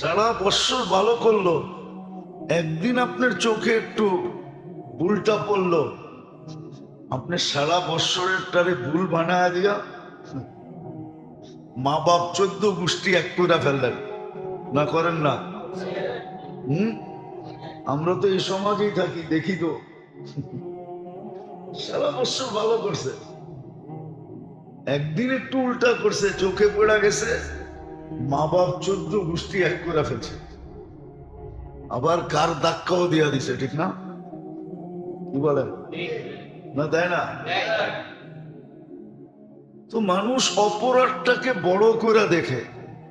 সারা বছর ভালো করল। একদিন আপনার চোখে একটু ভুলটা পড়ল। আপনি সারা বৎসরের টারে ভুল বানায় দিয়া মা বাপ চোদ্দ গোষ্ঠী এক করে ফেললেন। না করেন না? হম? আমরা তো এই সমাজেই থাকি, দেখি তো। সারা বছর ভালো করছে। একদিন একটু উল্টা করছে, চোখে পড়া গেছে। মা বাপ চোদ্দ গোষ্ঠী এক করে ফেলছে। আবার কার ধাক্কাও দিয়া দিছে, ঠিক না? কি বলেন না, দেয় না? তো মানুষ অপরাধটাকে বড় করে দেখে।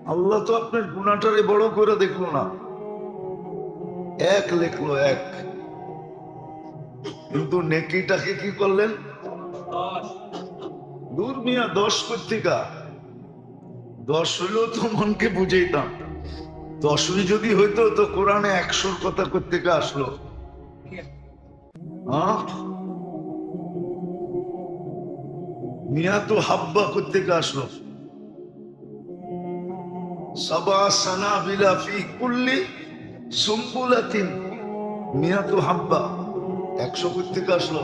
আল্লাহ তো আপনার গুণাটারে বড় করে দেখল না। এক লেখলো এক। কিন্তু নেকিটাকে কি করলেন? দূর মিয়া, দশ কর্তিকা দশ হইলেও তো মনকে বুঝাইতাম। দশই যদি হইতো তো কোরআনে একশোর কথা কর্তিকা আসলো। মিয়া তো হাব্বা আসলো। সাবা সানা বিলা ফি কুল্লি মিয়া তো হাব্বা একশো কর্তিকা আসলো।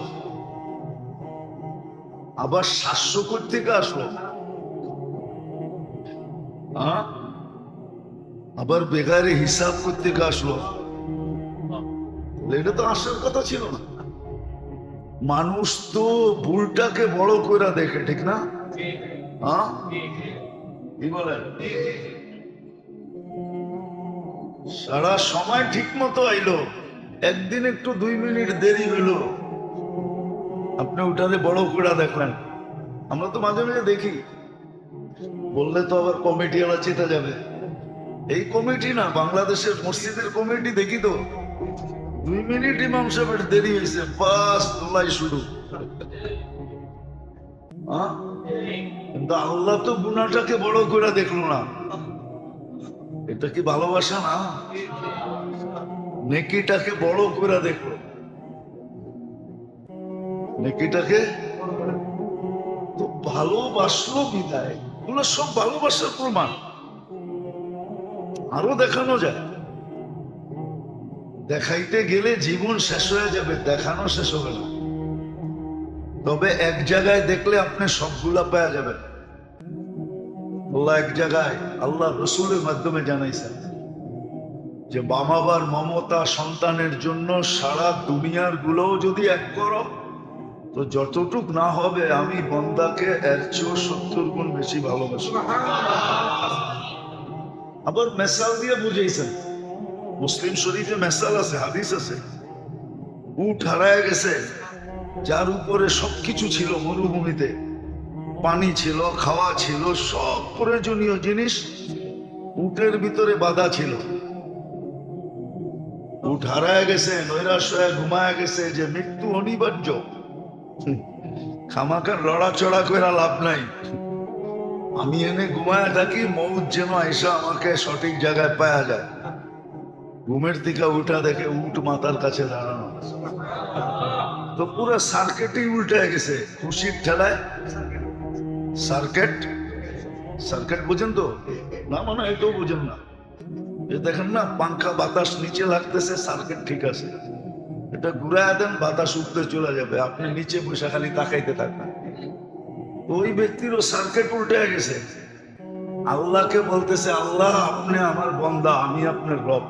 আবার সাতশো থেকে আসলো? আবার বেগারে হিসাব করতে আসলো। এটা তো আসার কথা ছিল না। মানুষ তো ভুলটাকে বড় করে দেখে, ঠিক না? সারা সময় ঠিক মতো আইলো। একদিন একটু দুই মিনিট দেরি হইল। আপনি ওটারে বড় করে দেখলেন আমরা তো মাঝে মাঝে দেখি। বললে তো আবার কমিটি ওরা চেতে যাবে। এই কমিটি না, বাংলাদেশের মসজিদের কমিটি, দেখি তো। দুই মিনিট ইমাম সাহেবের দেরি হয়েছে, বাস তোলাই শুরু? কিন্তু আল্লাহ তো বড় করে দেখল না। এটা কি ভালোবাসা না? নেকিটাকে বড় করে দেখল। নেকিটাকে তো ভালোবাসলো বিদায়। এগুলো সব ভালোবাসার প্রমাণ। আরও দেখানো যায়। দেখাইতে গেলে জীবন শেষ হয়ে যাবে, দেখানো শেষ হবে না। তবে এক জায়গায় দেখলে আপনি সবগুলা পাওয়া যাবেন। আল্লাহ এক জায়গায় আল্লাহ রসুলের মাধ্যমে জানাইছেন যে বামাবার মমতা সন্তানের জন্য সারা দুনিয়ার গুলোও যদি এক করো তো যতটুক না হবে, আমি বন্দাকে এর চেয়েও সত্তর গুণ বেশি ভালোবাসি। আবার মেসাল দিয়ে বুঝাইছেন। মুসলিম শরীফে মেসাল আছে, হাদিস আছে। উঠ হারায় গেছে, যার উপরে সবকিছু ছিল মরুভূমিতে। পানি ছিল, খাওয়া ছিল, সব প্রয়োজনীয় জিনিস উটের ভিতরে বাধা ছিল। উঠ হারায় গেছে নৈরাশ ঘুমায় গেছে, যে মৃত্যু অনিবার্য। খামাকার লড়াচড়া করে লাভ নাই। আমি এনে ঘুমায় থাকি, মৌত যেন আইসা আমাকে সঠিক জায়গায় পাওয়া যায়। ঘুমের থেকে উঠা দেখে উঠ মাথার কাছে দাঁড়ানো। তো পুরো সার্কেটই উল্টে গেছে, খুশির ঠেলায়। সার্কেট সার্কেট বুঝেন তো? না মানে এটাও বুঝেন না। দেখেন না পাঙ্খা বাতাস নিচে লাগতেছে সার্কেট ঠিক আছে। এটা ঘুরায় দেন, বাতাস উঠতে চলে যাবে। আপনি নিচে বসে খালি তাকাইতে থাকবেন। ওই ব্যক্তিরও সার্কিট উল্টে গেছে। আল্লাহকে বলতেছে, আল্লাহ, আপনি আমার বন্দা, আমি আপনার রব।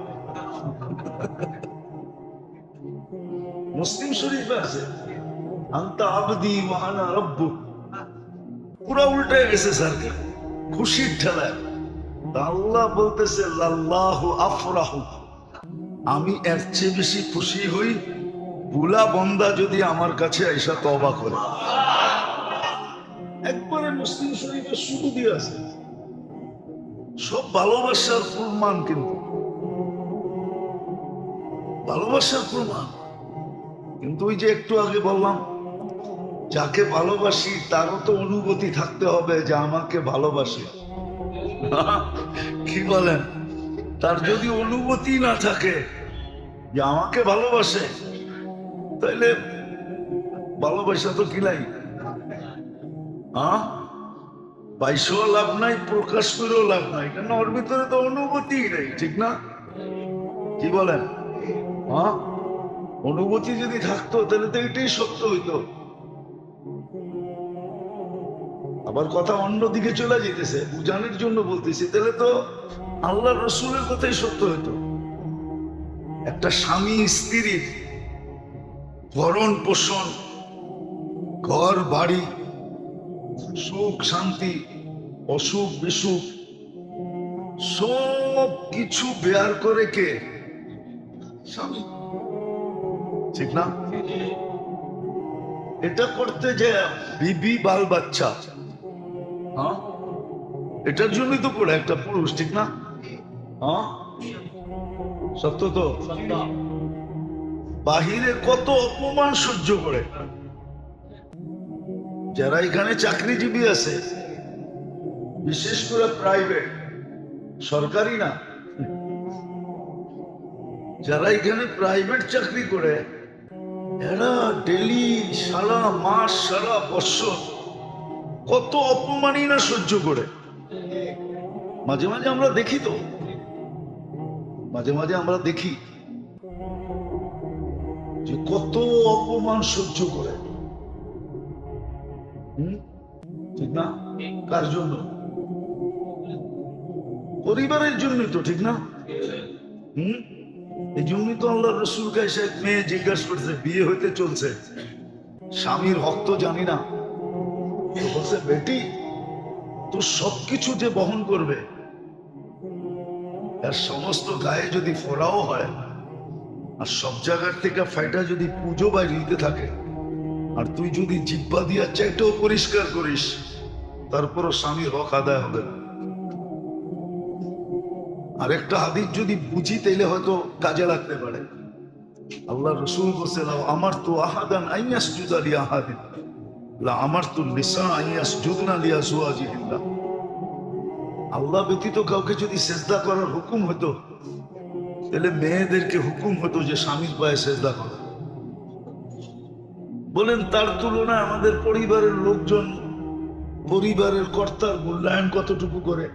মুসলিম শরীফে আছে, আন্তা আবদি ওয়ানা রব্বু। পুরো উল্টে গেছে সার্কিট খুশির ঠেলায়। আল্লাহ বলতেছে, লাল্লাহু আফরাহু। আমি এর চেয়ে বেশি খুশি হই বুলা বন্দা যদি আমার কাছে আইসা তবা করে। একবারে মুসলিম শরীফের শুরু দিয়ে আছে। সব ভালোবাসার প্রমাণ কিন্তু। ভালোবাসার প্রমাণ। কিন্তু ওই যে একটু আগে বললাম, যাকে ভালোবাসি তারও তো অনুভূতি থাকতে হবে যে আমাকে ভালোবাসে। কি বলেন? তার যদি অনুভূতি না থাকে, যে আমাকে ভালোবাসে, তাইলে ভালোবাসা তো কিলাই হ্যাঁ বাইশেও লাভ নাই প্রকাশ করেও লাভ নাই, কেন ওর ভিতরে তো অনুভূতি নেই, ঠিক না? কি বলেন? হ্যাঁ অনুভূতি যদি থাকতো, তাহলে তো এটাই সত্য হইতো। আবার কথা অন্য দিকে চলে যেতেছে বুঝানোর জন্য বলতেছি, তাহলে তো আল্লাহ রসুলের কথাই সত্য হইতো। একটা স্বামী স্ত্রীর ভরণ পোষণ, ঘর, বাড়ি, সুখ, শান্তি, অসুখ, বিসুখ, সব কিছু বেয়ার করে কে? স্বামী। ঠিক না? এটা করতে যে বিবি বাল বাচ্চা হ্যাঁ? এটার জন্যই তো পড়ে একটা পুরুষ, ঠিক না? হ্যাঁ? সত্য তো? বাহিরে কত অপমান সহ্য করে। যারা এখানে চাকরিজীবী আছে, বিশেষ করে প্রাইভেট সরকারি না। যারা এখানে প্রাইভেট চাকরি করে, এরা ডেলি সারা মাস, সারা বছর কত অপমানই না সহ্য করে। মাঝে মাঝে আমরা দেখি তো মাঝে মাঝে আমরা দেখি যে কত অপমান সহ্য করে। ঠিক না? কার জন্য? পরিবারের জন্যই তো, ঠিক না? হম? এই জন্যই তো আল্লাহ রসুল কাছে মেয়ে জিজ্ঞাসা করছে বিয়ে হইতে চলছে। স্বামীর হক তো জানি না। বলছে, বেটি, তোর সবকিছু যে বহন করবে আর সমস্ত গায়ে যদি ফোড়াও হয়, আর সব জায়গার থেকে ফাইটা যদি পুজো বাইরিতে থাকে, আর তুই যদি জিব্বা দিয়া চাইটাও পরিষ্কার করিস, তারপরও স্বামীর হক আদায় হবে না। আরেকটা হাদিস যদি বুঝি, তাইলে হয়তো কাজে লাগতে পারে। আল্লাহ রসুল বলছে "লাউ আমার তো আহাদান আইয়াস জুদা লিয়া আহাদিন আমার তো নিসা আইয়াস জুদনা লিয়া সুয়াজিহিল্লাহ আল্লাহ ব্যতীত কাউকে যদি সেজদা করার হুকুম হতো, তাহলে মেয়েদেরকে হুকুম হতো যে স্বামীর পায়ে সেজদা করো। বলেন, তার তুলনায় আমাদের পরিবারের লোকজন পরিবারের কর্তার মূল্যায়ন কতটুকু করে?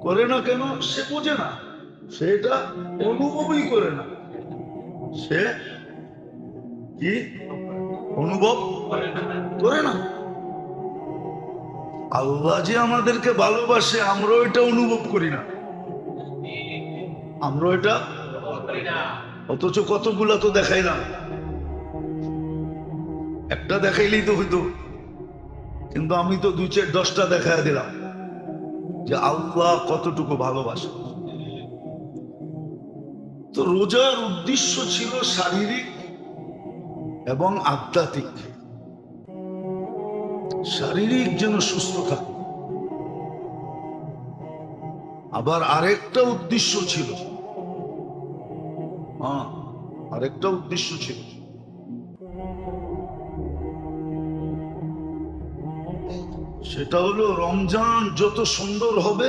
করে না কেন? সে বোঝে না। সেটা অনুভবই করে না। সে কি? অনুভব করে না। আল্লাহ যে আমাদেরকে ভালোবাসে, আমরাও এটা অনুভব করি না। আমরা এটা অথচ কতগুলা তো দেখাইলাম। একটা দেখাইলেই তো হইতো। কিন্তু আমি তো দুই চার দশটা দেখাই দিলাম যে আল্লাহ কতটুকু ভালোবাসে। তো রোজার উদ্দেশ্য ছিল শারীরিক এবং আধ্যাত্মিক। শারীরিক যেন সুস্থ থাকে। আবার আরেকটা উদ্দেশ্য ছিল। হ্যাঁ আরেকটা উদ্দেশ্য ছিল। সেটা হলো রমজান যত সুন্দর হবে,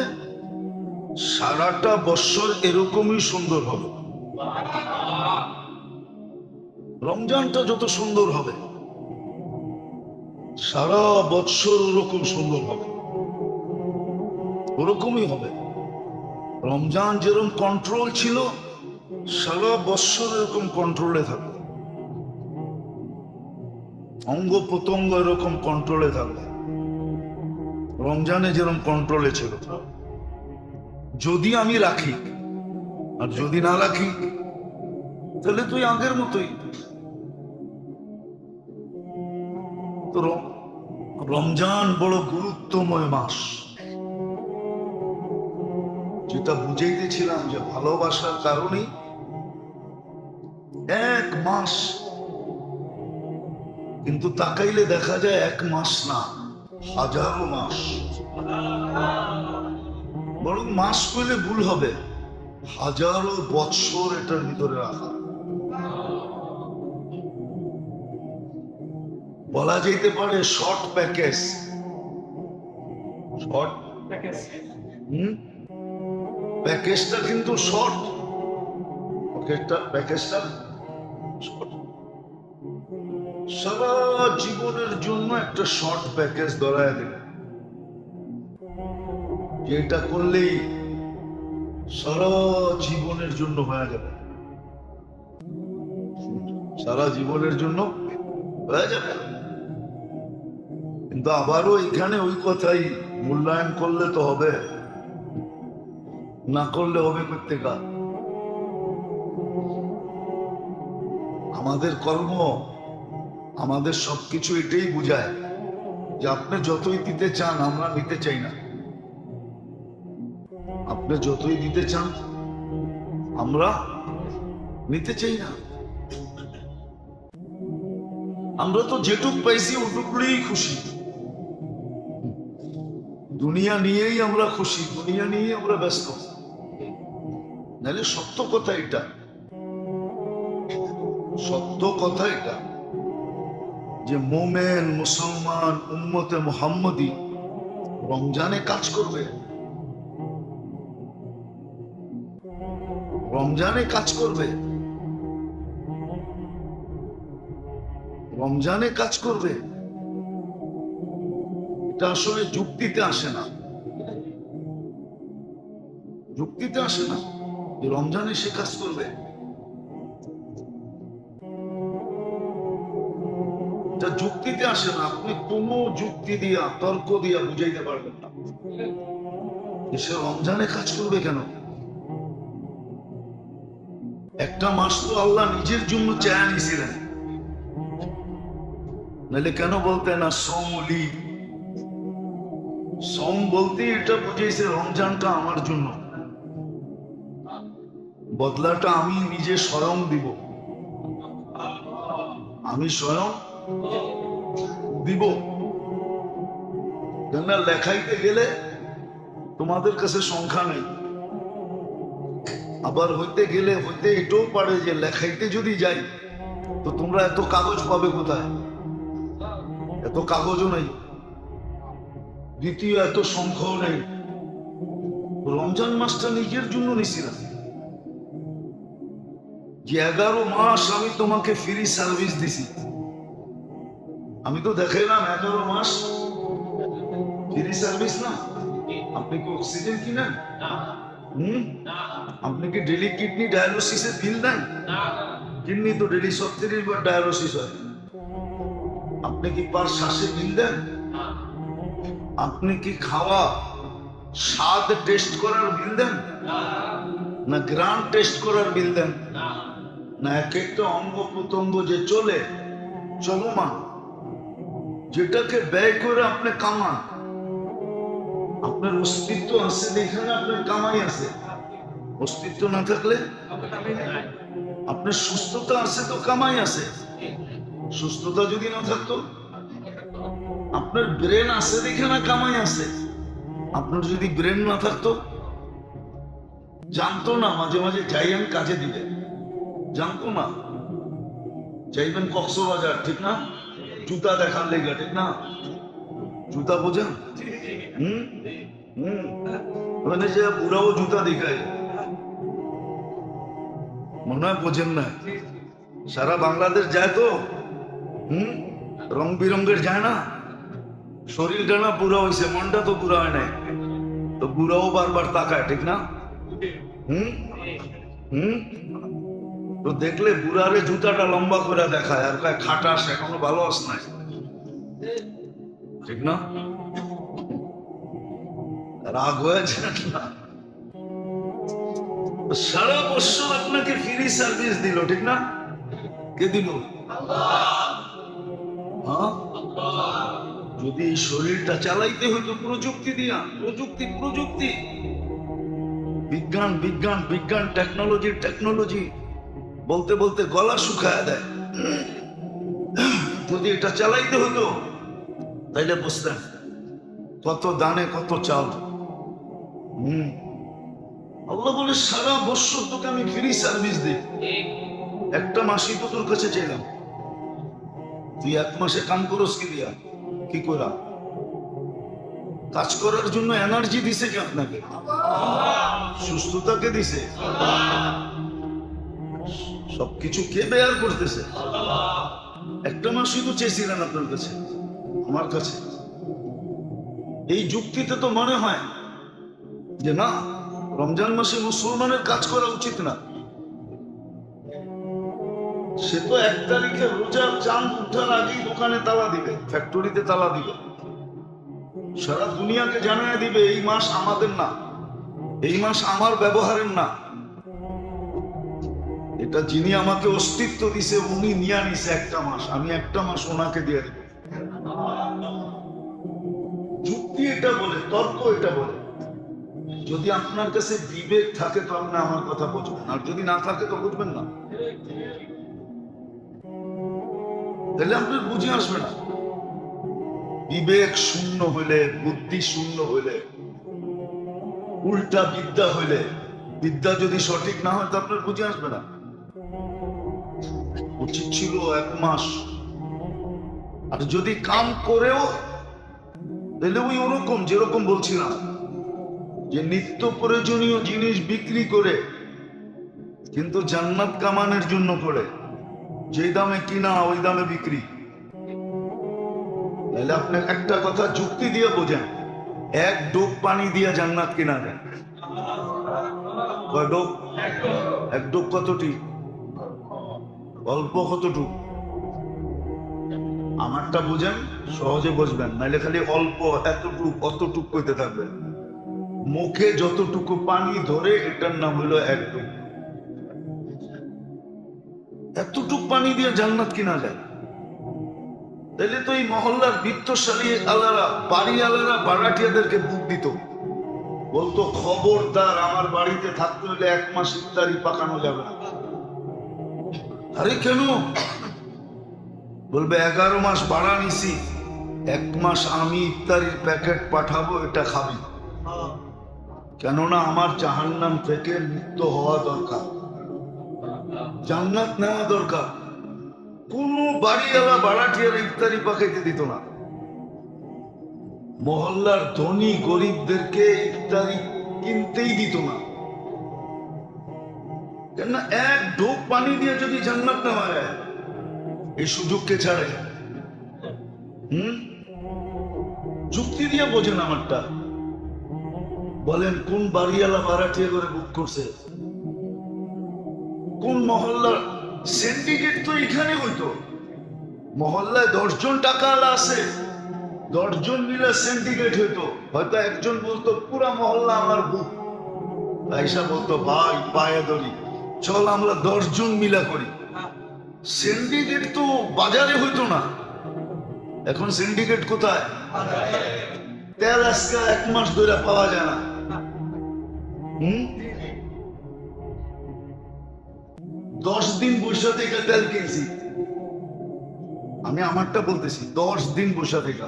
সারাটা বৎসর এরকমই সুন্দর হবে। রমজানটা যত সুন্দর হবে, সারা বৎসর ওরকম সুন্দর হবে। ওরকমই হবে। রমজান যেরকম কন্ট্রোল ছিল, সারা বৎসর এরকম কন্ট্রোলে থাকবে। অঙ্গ প্রত্যঙ্গ এরকম কন্ট্রোলে থাকবে। রমজানে যেরকম কন্ট্রোলে ছিল। যদি আমি রাখি, আর যদি না রাখি তাহলে তুই আগের মতোই। রমজান বড় গুরুত্বময় মাস। যেটা বুঝাইতেছিলাম যে ভালোবাসার কারণে এক মাস। কিন্তু তাকাইলে দেখা যায় এক মাস না, হাজারো মাস। বরং মাস কইলে ভুল হবে। হাজারো বৎসর এটার ভিতরে রাখা। বলা যেতে পারে শর্ট প্যাকেজ শর্ট প্যাকেজ হুম? প্যাকেজটা কিন্তু শর্ট প্যাকেজটা প্যাকেজটা short। সারা জীবনের জন্য একটা শর্ট প্যাকেজ ধরায় দেবে যেটা করলেই সারা জীবনের জন্য হয়ে যাবে। সারা জীবনের জন্য হয়ে যাবে। কিন্তু আবারও এখানে ওই কথাই, মূল্যায়ন করলে তো হবে। না করলে হবে প্রত্যেকা আমাদের কর্ম, আমাদের সবকিছু এটাই বুঝায় যে আপনি যতই দিতে চান, আমরা নিতে চাই না। আপনি যতই দিতে চান, আমরা নিতে চাই না। আমরা তো যেটুক পাইছি ওটুকুই খুশি। দুনিয়া নিয়েই আমরা খুশি, দুনিয়া নিয়েই আমরা ব্যস্ত। নাহলে সত্য কথা এটা। সত্য কথা এটা। যে মোমেন, মুসলমান, উম্মতে মোহাম্মদী রমজানে কাজ করবে। রমজানে কাজ করবে। রমজানে কাজ করবে। এটা আসলে যুক্তিতে আসে না। যুক্তিতে আসে না যে রমজানে সে কাজ করবে। এটা যুক্তিতে আসে না। আপনি কোন যুক্তি দিয়া, তর্ক দিয়া বুঝাইতে পারবেন না। সে রমজানে কাজ করবে কেন? একটা মাস তো আল্লাহ নিজের জন্য চায়া নিয়েছিলেন। নাহলে কেন বলতেন না সোমলি সোম বলতে এটা বুঝেছে রমজানটা আমার জন্য। বদলাটা আমি নিজে স্বয়ং দিব। আমি স্বয়ং দিব। কেননা লেখাইতে গেলে তোমাদের কাছে সংখ্যা নেই। আবার হইতে গেলে হইতে এটাও পারে যে লেখাইতে যদি যাই, তো তোমরা এত কাগজ পাবে কোথায়? এত কাগজও নেই। দ্বিতীয় এত সংখ্যাও নেই। রমজান মাসটা নিজের জন্য নিছিলাম এগারো মাস আমি তোমাকে ফ্রি সার্ভিস দিছি। আমি তো দেখাইলাম এগারো মাস ফ্রি সার্ভিস না। আপনি কি অক্সিজেন কিনেন? হুম? আপনি কি ডেলি কিডনি ডায়ালিসিসের বিল দেন? কিডনি তো ডেলি বার ডায়ালিসিস হয়। আপনি কি পার শ্বাসে বিল দেন? আপনি কি খাওয়া স্বাদ টেস্ট করার বিল দেন? না গ্রান টেস্ট করার বিল দেন? না এক একটা অঙ্গ প্রত্যঙ্গ যে চলে চলমান যেটাকে ব্যয় করে আপনি কামান। আপনার অস্তিত্ব আছে এখানে আপনার কামাই আছে। অস্তিত্ব না থাকলে? আপনার সুস্থতা আছে তো কামাই আছে। সুস্থতা যদি না থাকতো? আপনার ব্রেন আছে দেখে না, কামাই আছে। আপনার যদি ব্রেন না থাকতো, জানতো না, মাঝে মাঝে যাইয়েন কাজে দিবে। জানতো না। যাইবেন কক্সবাজার, ঠিক না? জুতা দেখার লেগে, ঠিক না? জুতা বোঝেন? হুম? হুম? যে বুড়াও জুতা দেখায়। মনে হয় বোঝেন না। সারা বাংলাদেশ যায় তো? হুম? রং বিরঙ্গের যায় না? শরীরটা না পুরা হয়েছে মনটা তো পুরা হয় নাই। তো বুড়াও বারবার তাকায় ঠিক না? হুম? হুম? তো দেখলে বুড়ারে জুতাটা লম্বা করে দেখায় আর কয় খাটাস এখনও ভালো আস নাই। ঠিক না? রাগ হয়েছে সারা বছর আপনাকে ফ্রি সার্ভিস দিল ঠিক না? কে দিল? হ্যাঁ? যদি এই শরীরটা চালাইতে হইতো প্রযুক্তি দিয়া, প্রযুক্তি প্রযুক্তি। বিজ্ঞান বিজ্ঞান বিজ্ঞান টেকনোলজি টেকনোলজি বলতে বলতে গলা শুকায় দেয় যদি এটা চালাইতে হতো তাইলে বুঝতেন কত দানে, কত চাল। হম। আল্লাহ বলে, সারা বছর তোকে আমি ফ্রি সার্ভিস দিই। একটা মাসই তো তোর কাছে চাইলাম। তুই এক মাসে কাম করস কি দিয়া? কি করা? কাজ করার জন্য এনার্জি দিছে কি আপনাকে? সুস্থতাকে দিছে? সবকিছু কে বেয়ার করতেছে? একটা মাস শুধু চেয়েছিলেন আপনার কাছে, আমার কাছে। এই যুক্তিতে তো মনে হয় যে না, রমজান মাসে মুসলমানের কাজ করা উচিত না। সে তো এক তারিখে রোজার চাঁদ উঠার আগেই দোকানে তালা দিবে ফ্যাক্টরিতে তালা দিবে। সারা দুনিয়াকে জানায় দিবে, এই মাস আমাদের না, এই মাস আমার ব্যবহারের না। এটা যিনি আমাকে অস্তিত্ব দিছে, উনি নিয়ে নিছে একটা মাস, আমি একটা মাস ওনাকে দিয়ে দেব। যুক্তি এটা বলে, তর্ক এটা বলে। যদি আপনার কাছে বিবেক থাকে তো আপনি আমার কথা বুঝবেন, আর যদি না থাকে, তো বুঝবেন না। তাহলে আপনার বুঝে আসবে না। বিবেক শূন্য হইলে, বুদ্ধি শূন্য হইলে, উল্টা বিদ্যা হইলে, বিদ্যা যদি সঠিক না হয়, তো আপনার বুঝে আসবে না। উচিত ছিল এক মাস। আর যদি কাম করেও, তাহলে ওই ওরকম, যেরকম বলছিলাম, যে নিত্য প্রয়োজনীয় জিনিস বিক্রি করে, কিন্তু জান্নাত কামানের জন্য করে। যে দামে কিনা, ওই দামে বিক্রি। তাহলে আপনি একটা কথা যুক্তি দিয়ে বোঝেন। এক ডোব পানি দিয়ে জান্নাত কিনা যায়। কয় এক ডোব কতটি? অল্প কতটুক? আমারটা বুঝেন, সহজে বুঝবেন। নাইলে খালি অল্প, এতটুক, অতটুক করতে থাকবেন। মুখে যতটুকু পানি ধরে, এটার নাম হলো এক ডুব এতটুক পানি দিয়ে জান্নাত কিনা যায়? তাহলে তো এই মহল্লার বিত্তশালী আলারা বাড়ি আলারা বাড়াটিয়াদেরকে বুক দিত। বলতো খবরদার আমার বাড়িতে থাকতে হলে এক মাস ইফতারি পাকানো যাবে না। আরে কেন? বলবে এগারো মাস বাড়া নিছি। এক মাস আমি ইফতারির প্যাকেট পাঠাবো এটা খাবি। কেননা আমার জাহান্নাম থেকে মুক্ত হওয়া দরকার। জান্নাত নেওয়া দরকার। কোন বাড়িওয়ালা বাড়াটিয়ার ইফতারি পাকাইতে দিত না। মহল্লার ধনী গরিবদেরকে ইফতারি কিনতেই দিত না। কেন এক ঢোক পানি দিয়ে যদি জান্নাত নেওয়া যায়, এই সুযোগকে ছাড়ে? হুম? যুক্তি দিয়ে বোঝেন আমারটা। বলেন, কোন বাড়িওয়ালা ভাড়াটিয়া করে বুক করছে? কোন মহল্লার সিন্ডিকেট তো এখানে হইতো? মহল্লায় দশজন টাকা আলা আছে, দশজন মিলে সিন্ডিকেট হইতো। হয়তো একজন বলতো, পুরা মহল্লা আমার বুক। আইসা বলতো, ভাই, পায়ে ধরি। চল আমরা দশজন মিলা করি। সিন্ডিকেট তো বাজারে হইতো না। এখন সিন্ডিকেট কোথায়? তেল আজকে এক মাস ধরে পাওয়া যায় না। হুম? দশ দিন বসে থেকে তেল কিনছি আমি আমারটা বলতেছি, দশ দিন বসে থেকে।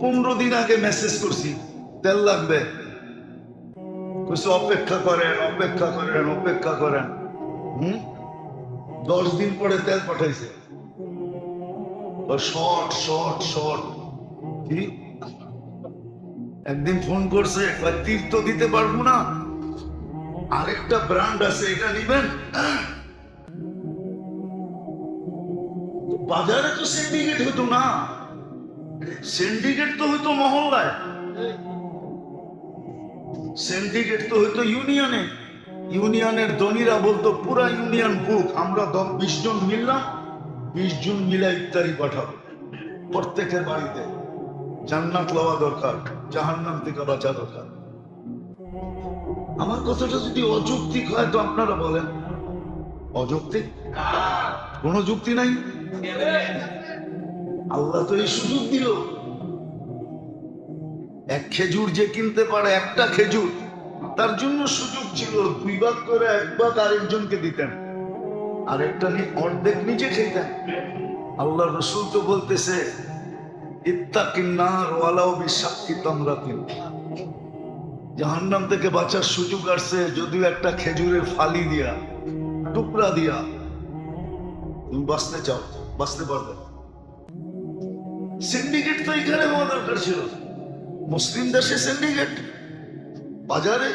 পনেরো দিন আগে মেসেজ করছি, তেল লাগবে। অপেক্ষা করেন অপেক্ষা করেন অপেক্ষা করেন। হুম? দশ দিন পরে তেল পাঠাইছে। Short short short. কি? একদিন ফোন করছে তীর্থ দিতে পারব না? আরেকটা ব্র্যান্ড আছে, এটা নিবেন? বাজারে তো সিন্ডিকেট হতো না। সিন্ডিকেট তো হইতো মহল্লায়। সিন্ডিকেট তো হইতো ইউনিয়নে ইউনিয়নের ধনীরা বলতো, পুরা ইউনিয়ন বুক আমরা দশ, বিশ জন মিললাম, বিশ জন মিলে ইত্যাদি পাঠাবো প্রত্যেকের বাড়িতে। জান্নাত লওয়া দরকার, জাহান্নাম থেকে বাঁচা দরকার। আমার কথাটা যদি অযৌক্তিক হয় তো আপনারা বলেন। অযৌক্তিক? কোন যুক্তি নাই? আল্লাহ তো এই সুযোগ দিল। এক খেজুর যে কিনতে পারে, একটা খেজুর, তার জন্য সুযোগ ছিল। দুই ভাগ করে এক ভাগ আরেকজনকে দিতেন। আর একটা নি- অর্ধেক নিজে খেতেন। আল্লাহ রসুল তো বলতেছে ইত্তাকিন্নার ওয়ালাও বিশাক্তি তমরাতিন। জাহান্নাম থেকে বাঁচার সুযোগ আসছে যদিও একটা খেজুরের ফালি দিয়া, টুকরা দিয়া। তুমি বাঁচতে চাও, বাঁচতে পারবে। সিন্ডিকেট তো এখানে হওয়া দরকার ছিল। মুসলিম দেশে সিন্ডিকেট বাজারে